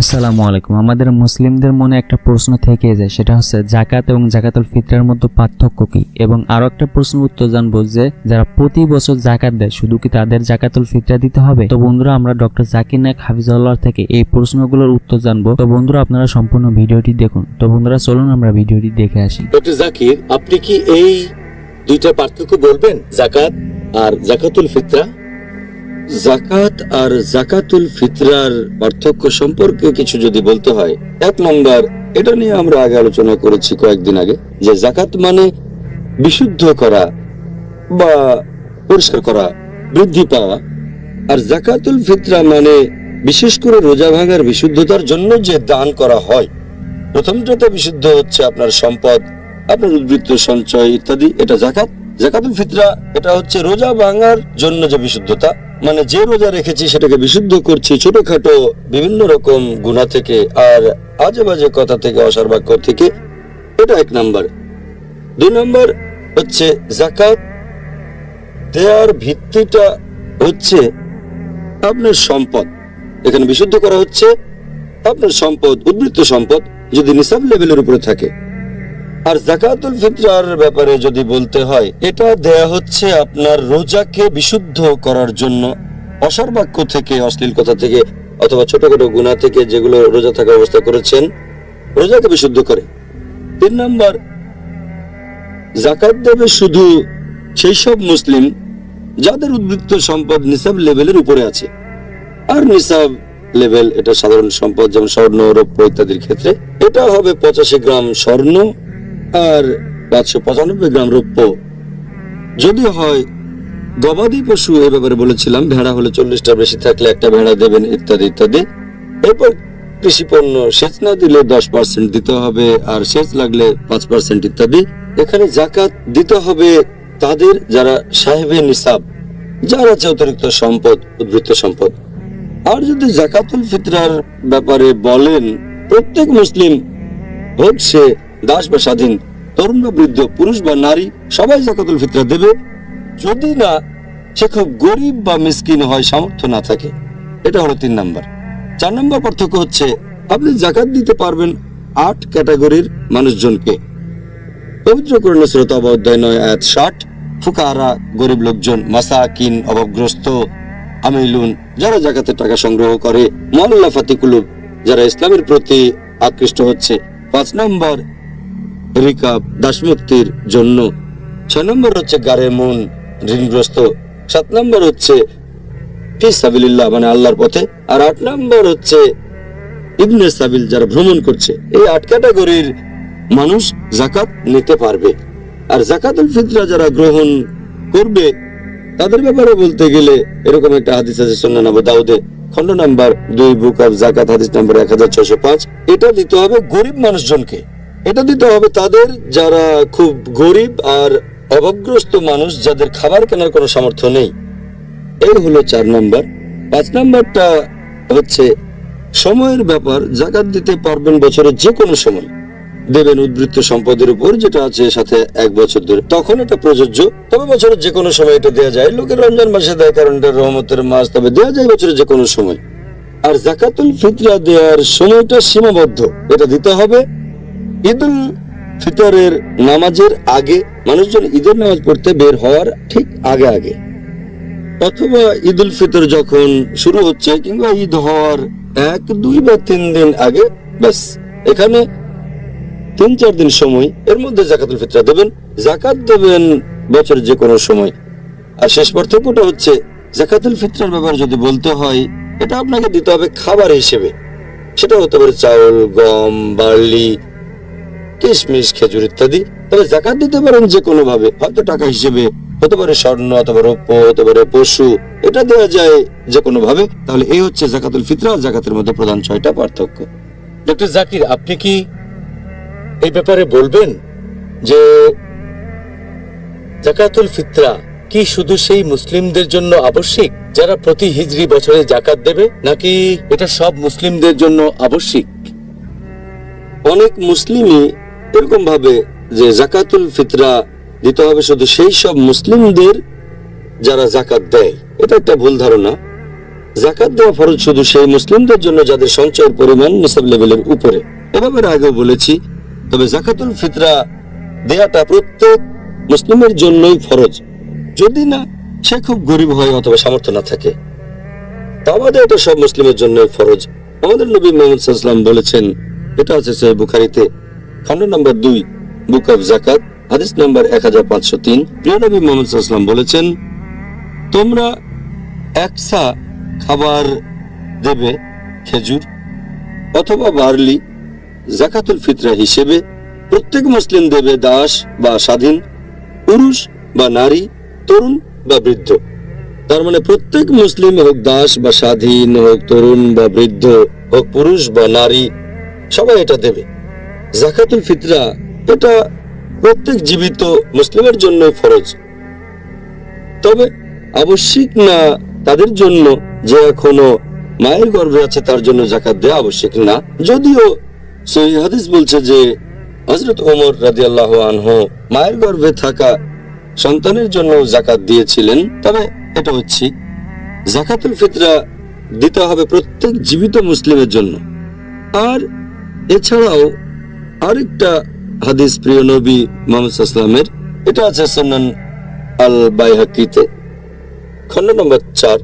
আসসালামু আলাইকুম। আমাদের মুসলিমদের মনে একটা প্রশ্ন থেকে যায়, সেটা হচ্ছে জাকাত এবং জাকাতুল ফিতরার মধ্যে পার্থক্য কি? এবং আরও একটা প্রশ্ন উত্তর জানব যে, যারা প্রতি বছর জাকাত দেয়, শুধু কি তাদের জাকাতুল ফিতরা দিতে হবে? তো বন্ধুরা, আমরা ডক্টর জাকির নায়ক হাফিজাল্লাহ থেকে এই প্রশ্নগুলোর উত্তর জানব। তো বন্ধুরা, আপনারা সম্পূর্ণ ভিডিওটি দেখুন। তো বন্ধুরা, চলুন আমরা ভিডিওটি দেখে আসি। ডক্টর জাকির, আপনি কি এই দুইটা পার্থক্য বলবেন জাকাত আর জাকাতুল ফিতরা? জাকাত আর জাকাতুল ফিতরার পার্থক্য সম্পর্কে কিছু যদি বলতে হয়, এক নম্বর, এটা নিয়ে আমরা আগে আলোচনা করেছি কয়েকদিন আগে, যে জাকাত মানে বিশুদ্ধ করা বা পরিষ্কার করা, বৃদ্ধি পাওয়া। আর জাকাতুল ফিতরা মানে বিশেষ করে রোজা ভাঙার বিশুদ্ধতার জন্য যে দান করা হয়। প্রথমটাতে বিশুদ্ধ হচ্ছে আপনার সম্পদ, আপনার উদ্বৃত্ত সঞ্চয় ইত্যাদি, এটা জাকাত জাকাতুল ফিতরা, এটা হচ্ছে রোজা ভাঙার জন্য যে বিশুদ্ধতা মানে যে রোজা রেখেছি সেটাকে বিশুদ্ধ করছি, ছোটখাটো বিভিন্ন রকম গুণা থেকে আর আজে বাজে কথা থেকে, অসার বাক্য থেকে, এটা এক নাম্বার। দুই নম্বর হচ্ছে জাকাত দেওয়ার ভিত্তিটা হচ্ছে আপনার সম্পদ। এখানে বিশুদ্ধ করা হচ্ছে আপনার সম্পদ, উদ্বৃত্ত সম্পদ যদি নিসাব লেভেলের উপরে থাকে। আর জাকাতুল ফিতরার ব্যাপারে যদি বলতে হয়, এটা দেয়া হচ্ছে আপনার রোজাকে বিশুদ্ধ করার জন্য। অসার বাক্য থেকে, অশ্লীল কথা থেকে, অথবা ছোটখাটো গুণা থেকে যেগুলো রোজা থাকা অবস্থা করেছেন, রোজাকে বিশুদ্ধ করে। তিন নম্বর, জাকাত দেবে শুধু সেই সব মুসলিম যাদের উদ্বৃত্ত সম্পদ নিসাব লেভেলের উপরে আছে। আর নিসাব লেভেল, এটা সাধারণ সম্পদ, যেমন স্বর্ণ, রৌপ্য ইত্যাদির ক্ষেত্রে, এটা হবে পঁচাশি গ্রাম স্বর্ণ আর পাঁচশো পঁচানব্বই গ্রাম রৌপ্য। যদি হয়, গবাদি পশু এ ব্যাপারে বলেছিলাম, ভেড়া হলে চল্লিশটা বেশি থাকলে একটা ভেড়া দেবেন, ইত্যাদি ইত্যাদি। এরপর কৃষি পণ্য, সেচ না দিলে দশ পার্সেন্ট দিতে হবে, আর সেচ লাগলে পাঁচ পার্সেন্ট ইত্যাদি। এখানে জাকাত দিতে হবে তাদের যারা সাহেবে নিসাব, যার আছে অতিরিক্ত সম্পদ উদ্বৃত্ত সম্পদ। আর যদি জাকাতুল ফিতরার ব্যাপারে বলেন, প্রত্যেক মুসলিম হোক সে দাস বা স্বাধীন তরুণ বা বৃদ্ধ পুরুষ বা নারী সবাই জাকাতুল ফিতরা দেবে। যদি না, সে খুব গরিব বা মিসকিন হয়, সামর্থ্য না থাকে। এটা হলো তিন নাম্বার। চার নম্বর পার্থক্য হচ্ছে, আপনি জাকাত দিতে পারবেন আট ক্যাটাগরির মানুষজনকে। পবিত্র করণ স্রোত অধ্যায় নয়, আয়াত ষাট। ফুকারা গরিব লোকজন, মাসাকিন, অভাবগ্রস্ত, আমিলুন, যারা জাকাতের টাকা সংগ্রহ করে, মহল্লা ফাতিকুলুব, যারা ইসলামের প্রতি আকৃষ্ট হচ্ছে। পাঁচ নম্বর রিকাব দাসমুক্তির জন্য। ছয় নম্বর হচ্ছে গারেমুন ঋণগ্রস্ত। সাত নম্বর হচ্ছে ফি সাবিলিল্লাহ মানে আল্লাহর পথে। আর আট নম্বর হচ্ছে ইবনে সাবিল যারা ভ্রমণ করছে, এই আট ক্যাটাগরির মানুষ জাকাত নিতে পারবে। আর জাকাতুল ফিতরা যারা গ্রহণ করবে, তাদের ব্যাপারে বলতে গেলে এরকম একটা হাদিস আছে সন্না নব দাউদে খন্ড নাম্বার দুই, বুক অফ জাকাত হাদিস নাম্বার এক হাজার ছশো পাঁচ। এটা দিতে হবে গরিব মানুষজনকে। এটা দিতে হবে তাদের যারা খুব গরিব আর অভাবগ্রস্ত মানুষ যাদের খাবার কেনার কোনো সামর্থ্য নেই। এই হলো চার নম্বর। পাঁচ নম্বরটা হচ্ছে, সময়ের ব্যাপার, জাকাত দিতে পারবেন বছরের যে কোনো সময়। দেবেন উদ্বৃত্ত সম্পদের উপর যেটা আছে সাথে এক বছর ধরে। তখন এটা প্রযোজ্য। তবে বছরের যে কোনো সময় এটা দেওয়া যায়। লোকের রমজান মাসে দেয় কারণ এটা রহমতের মাস, তবে দেওয়া যায় বছরের যে কোনো সময়। আর জাকাতুল ফিতরা দেওয়ার সময়টা সীমাবদ্ধ। এটা দিতে হবে। ঈদুল ফিতরের নামাজের আগে মানুষজন ঈদের নামাজ পড়তে বের হওয়ার ঠিক আগে আগে। অথবা ঈদুল ফিতর যখন শুরু হচ্ছে কিংবা ঈদ হওয়ার এক, দুই বা তিন দিন আগে, ব্যাস, এখানে তিন, চার দিন সময় এর মধ্যে জাকাতুল ফিতরা দেবেন। জাকাত দেবেন বছরের যে কোনো সময়। আর শেষ পার্থক্যটা হচ্ছে জাকাতুল ফিতরার ব্যাপারে যদি বলতে হয়, এটা আপনাকে দিতে হবে খাবার হিসেবে। সেটা হতে পারে চাউল, গম, বার্লি কিশমিশ খেজুর ইত্যাদি। তবে জাকাত দিতে পারেন যে কোনো ভাবে হয়তো টাকা হিসেবে হতে পারে স্বর্ণ অথবা রৌপ্য হতে পারে পশু। এটা দেওয়া যায় যে কোনো ভাবে তাহলে এই হচ্ছে জাকাতুল ফিতরা আর জাকাতের মধ্যে প্রধান ছয়টা পার্থক্য। ডক্টর জাকির আপনি কি এই ব্যাপারে বলবেন যে জাকাতুল ফিতরা কি শুধু সেই মুসলিমদের জন্য আবশ্যিক যারা প্রতি হিজরি বছরে জাকাত দেবে নাকি এটা সব মুসলিমদের জন্য আবশ্যিক? অনেক মুসলিমই এরকম ভাবে যে জাকাতুল ফিতরা দিতে হবে শুধু সেই সব মুসলিমদের যারা জাকাত দেয়, এটা একটা ভুল ধারণা। জাকাত দেওয়া ফরজ শুধু সেই মুসলিমদের জন্য যাদের সঞ্চয়ের পরিমাণ নিসাব লেভেলের উপরে। এভাবে আগেও বলেছি, তবে জাকাতুল ফিতরা দেয়াটা প্রত্যেক মুসলিমের জন্যই ফরজ। যদি না, সে খুব গরিব হয় অথবা সামর্থ্য না থাকে। তা এটা সব মুসলিমের জন্য ফরজ। আমাদের নবী মোহাম্মদ বলেছেন, এটা আছে সহিহ বুখারীতে। খণ্ড নম্বর দুই, বুক অফ জাকাত হাদিস নম্বর এক হাজার পাঁচশো তিন। প্রিয়নবী মোহাম্মদ সাল্লাম বলেছেন, তোমরা একসা খাবার দেবে খেজুর অথবা বার্লি জাকাতুল ফিতরা হিসেবে প্রত্যেক মুসলিম দেবে দাস বা স্বাধীন, পুরুষ বা নারী, তরুণ বা বৃদ্ধ। তার মানে প্রত্যেক মুসলিম হোক দাস বা স্বাধীন হোক তরুণ বা বৃদ্ধ হোক পুরুষ বা নারী, সবাই এটা দেবে। জাকাতুল ফিতরা, এটা প্রত্যেক জীবিত মুসলিমের জন্য ফরজ। তবে আবশ্যিক না তাদের জন্য যে এখনও মায়ের গর্ভে আছে, তার জন্য জাকাত দেওয়া আবশ্যিক না। যদিও সহি হাদিস বলছে যে হজরত ওমর রাজি আল্লাহ আনহু মায়ের গর্ভে থাকা সন্তানের জন্য জাকাত দিয়েছিলেন। তবে এটা হচ্ছে জাকাতুল ফিতরা দিতে হবে প্রত্যেক জীবিত মুসলিমের জন্য। আর এছাড়াও আরেকটা হাদিস প্রিয় নবী মোহাম্মদ ইসলামের এটা আছে সন্নান আল বাইহাকিতে খন্ড নম্বর চার,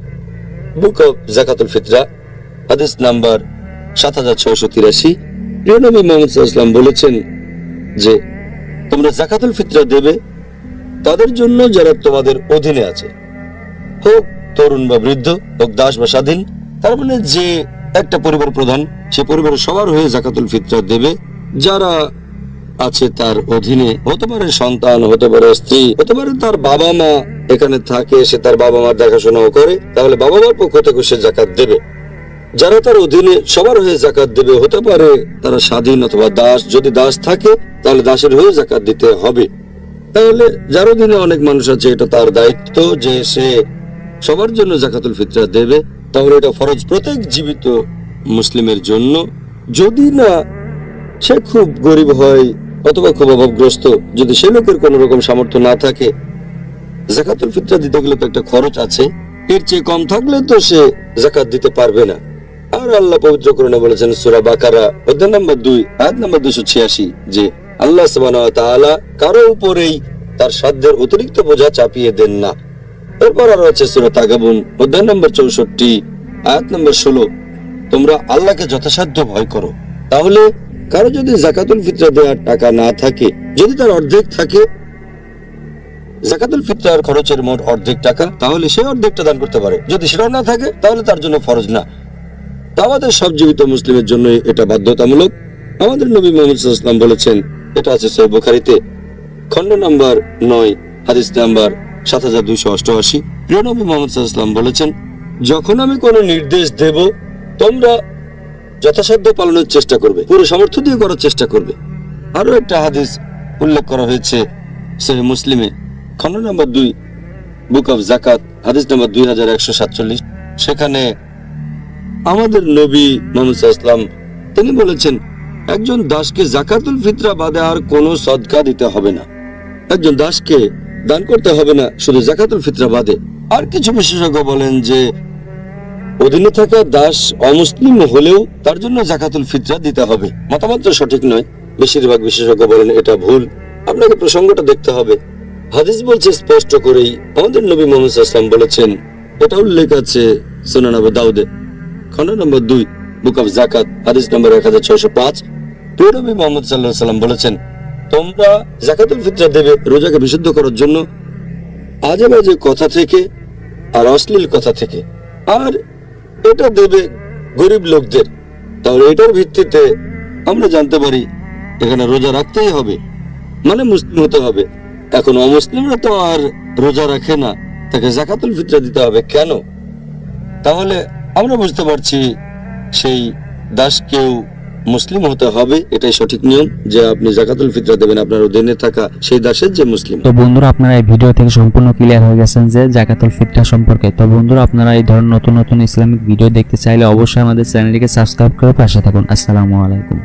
বুক অফ জাকাতুল ফিতরা, হাদিস নাম্বার সাত হাজার ছয়শো তিরাশি। প্রিয় নবী মোহাম্মদ ইসলাম বলেছেন যে, তোমরা জাকাতুল ফিতরা দেবে, তাদের জন্য যারা তোমাদের অধীনে আছে, হোক তরুণ বা বৃদ্ধ, হোক দাস বা স্বাধীন, তার মানে যে একটা পরিবার প্রধান, সে পরিবারের সবার হয়ে জাকাতুল ফিতরা দেবে যারা আছে তার অধীনে, হতে পারে সন্তান, হতে পারে স্ত্রী, হতে পারে তার বাবা মা এখানে থাকে, সে তার বাবা মার দেখাশোনাও করে, তাহলে বাবা মার পক্ষ থেকে সে জাকাত দেবে। যারা তার অধীনে সবার হয়ে জাকাত দেবে, হতে পারে তারা স্বাধীন অথবা দাস, যদি দাস থাকে, তাহলে দাসের হয়ে জাকাত দিতে হবে। তাহলে যার অধীনে অনেক মানুষ আছে, এটা তার দায়িত্ব যে সে সবার জন্য জাকাতুল ফিতরা দেবে। তাহলে এটা ফরজ প্রত্যেক জীবিত মুসলিমের জন্য। যদি না সে খুব গরিব হয়, অথবা খুব অভাবগ্রস্ত। যদি সে লোকের কোন রকম সামর্থ্য না থাকে, জাকাতুল ফিতরা দিতে গেলে তো একটা খরচ আছে। এর চেয়ে কম থাকলে তো সে জাকাত দিতে পারবে না। আর আল্লাহ পবিত্র করণে বলেছেন, সুরা বাকারা, অধ্যায় নম্বর দুই, আয়াত নম্বর দুশো ছিয়াশি, যে আল্লাহ তাআলা কারও উপরেই তার সাধ্যের অতিরিক্ত বোঝা চাপিয়ে দেন না। এরপর আরও আছে সুরা তাগাবুন, অধ্যায় নম্বর চৌষট্টি, আয়াত নম্বর ষোলো। তোমরা আল্লাহকে যথাসাধ্য ভয় করো। তাহলে কারও যদি জাকাতুল ফিতরা দেওয়ার টাকা না থাকে, যদি তার অর্ধেক থাকে, জাকাতুল ফিতরার খরচের মোট অর্ধেক টাকা, তাহলে সে অর্ধেকটা দান করতে পারে। যদি সেটাও না থাকে, তাহলে তার জন্য ফরজ না। তা আমাদের সব জীবিত মুসলিমের জন্য এটা বাধ্যতামূলক। আমাদের নবী মোহাম্মদ ইসলাম বলেছেন, এটা আছে বুখারিতে, খণ্ড নাম্বার নয়, হাদিস নাম্বার সাত হাজার দুইশো অষ্টআশি। প্রিয় নবী মোহাম্মদ ইসলাম বলেছেন, যখন আমি কোনো নির্দেশ দেব, তোমরা যথাসাধ্য পালনের চেষ্টা করবে, পুরো সামর্থ্য দিয়ে করার চেষ্টা করবে। আরও একটা হাদিস উল্লেখ করা হয়েছে সহি মুসলিমে খণ্ড নম্বর দুই, বুক অফ জাকাত হাদিস নম্বর দুই হাজার একশো সাতচল্লিশ। সেখানে আমাদের নবী মোহাম্মদ ইসলাম তিনি বলেছেন, একজন দাসকে জাকাতুল ফিতরা বাদে আর কোনো সদকা দিতে হবে না। একজন দাসকে দান করতে হবে না, শুধু জাকাতুল ফিতরা বাদে। আর কিছু বিশেষজ্ঞ বলেন যে অধীনে থাকা দাস অমুসলিম হলেও তার জন্য জাকাতুল ফিতরা দিতে হবে। মতামত সঠিক নয়। বেশিরভাগ বিশেষজ্ঞ বলেন, এটা ভুল। আপনাকে প্রসঙ্গটা দেখতে হবে। হাদিস বলছে স্পষ্ট করেই, আমাদের নবী মোহাম্মদ ইসলাম বলেছেন, এটা উল্লেখ আছে সুনান দাউদে। খণ্ড নম্বর দুই, বুক অফ জাকাত হাদিস নম্বর এক হাজার ছয়শো পাঁচ। প্রিয় নবী মোহাম্মদ সাল্লাহ সাল্লাম বলেছেন, তোমরা জাকাতুল ফিতরা দেবে রোজাকে বিশুদ্ধ করার জন্য। আজে বাজে কথা থেকে আর অশ্লীল কথা থেকে। আর এটা দেবে গরিব লোকদের, তাহলে এটার ভিত্তিতে আমরা জানতে পারি এখানে রোজা রাখতেই হবে মানে মুসলিম হতে হবে। এখন অমুসলিমরা তো আর রোজা রাখে না, তাকে জাকাতুল ফিতরা দিতে হবে কেন? তাহলে আমরা বুঝতে পারছি সেই দাসকেও মুসলিম হতে হবে, এটাই সঠিক নিয়ম। যে আপনি জাকাতুল ফিতরা দেবেন, আপনার অধীনে থাকা সেই দাসের যে মুসলিম। তো বন্ধুরা, আপনারা এই ভিডিও থেকে সম্পূর্ণ ক্লিয়ার হয়ে গেছেন যে জাকাতুল ফিতরা সম্পর্কে। তো বন্ধুরা, আপনারা এই ধরনের নতুন নতুন ইসলামিক ভিডিও দেখতে চাইলে অবশ্যই আমাদের চ্যানেলটিকে সাবস্ক্রাইব করে পাশে থাকুন। আসসালামু আলাইকুম।